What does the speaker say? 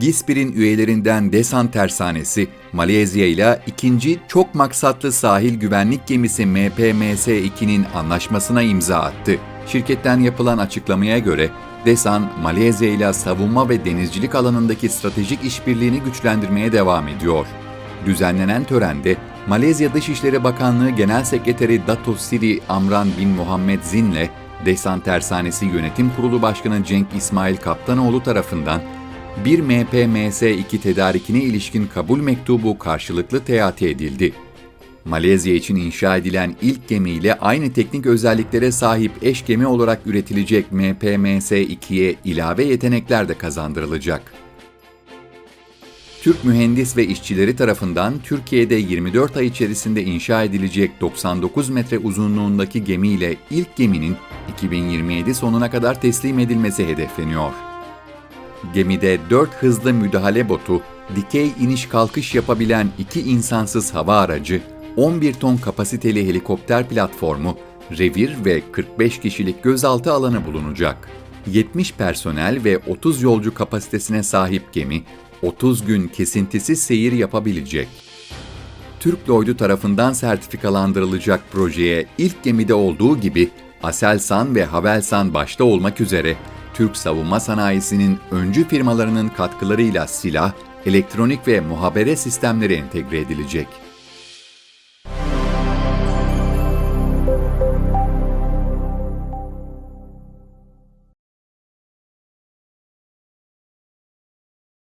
GİSPİR'in üyelerinden Desan Tersanesi, Malezya ile ikinci çok maksatlı sahil güvenlik gemisi MPMS-2'nin anlaşmasına imza attı. Şirketten yapılan açıklamaya göre, Desan, Malezya ile savunma ve denizcilik alanındaki stratejik işbirliğini güçlendirmeye devam ediyor. Düzenlenen törende, Malezya Dışişleri Bakanlığı Genel Sekreteri Dato Siri Amran bin Muhammed Zin'le Desan Tersanesi Yönetim Kurulu Başkanı Cenk İsmail Kaptanoğlu tarafından bir MPMS-2 tedarikine ilişkin kabul mektubu karşılıklı teati edildi. Malezya için inşa edilen ilk gemiyle aynı teknik özelliklere sahip eş gemi olarak üretilecek MPMS-2'ye ilave yetenekler de kazandırılacak. Türk mühendis ve işçileri tarafından Türkiye'de 24 ay içerisinde inşa edilecek 99 metre uzunluğundaki gemiyle ilk geminin 2027 sonuna kadar teslim edilmesi hedefleniyor. Gemide 4 hızlı müdahale botu, dikey iniş kalkış yapabilen iki insansız hava aracı, 11 ton kapasiteli helikopter platformu, revir ve 45 kişilik gözaltı alanı bulunacak. 70 personel ve 30 yolcu kapasitesine sahip gemi, 30 gün kesintisiz seyir yapabilecek. Türk Lloyd'u tarafından sertifikalandırılacak projeye ilk gemide olduğu gibi Aselsan ve Havelsan başta olmak üzere Türk savunma sanayisinin öncü firmalarının katkılarıyla silah, elektronik ve muhabere sistemleri entegre edilecek.